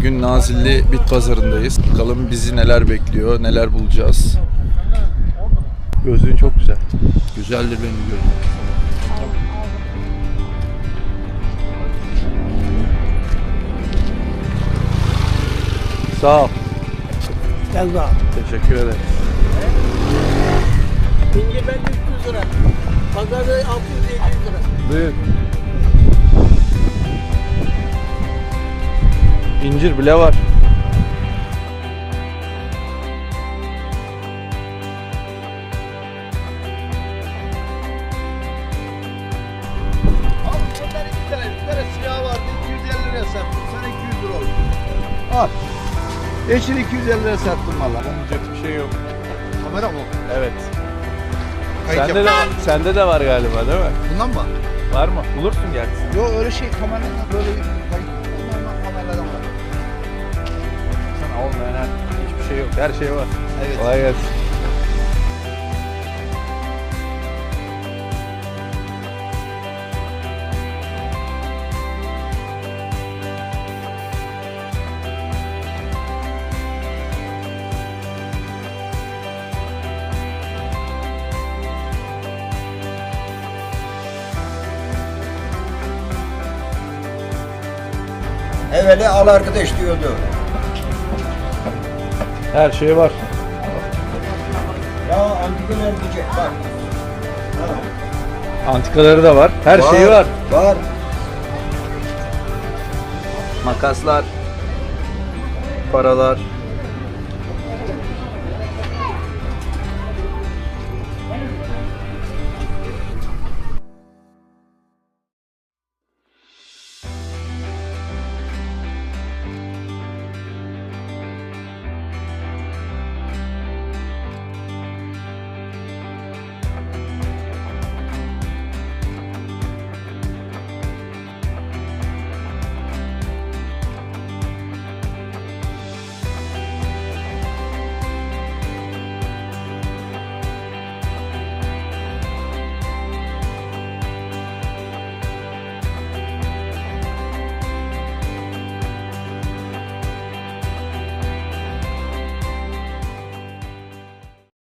Bugün Nazilli Bit Pazarı'ndayız. Bakalım bizi neler bekliyor, neler bulacağız. Gözlüğün çok güzel. Güzeldir benim gözlüğüm. Sağ ol. Gel daha. Teşekkür ederim. İnce bende 300 lira. Pazarda 600 700 lira. Buyur. İncir bile var. Abi bunlar iki tane, bir tane siyah vardı 250 liraya sattım. Sana 200 lira oldu. Al. Yeşil 250 liraya sattım valla. Olmayacak bir şey yok. Kamera mı? Evet. Kayıt Sende de, sende de var galiba değil mi? Bundan mı? Var mı? Bulursun gerçi. Yok öyle şey kameradan böyle kayıt. Her şey var. Evet. Kolay gelsin. Evveli al arkadaş diyordu. Her şey var. Ya antikalar diyecek bak. Antikaları da var. Her şeyi var. Var. Makaslar. Paralar.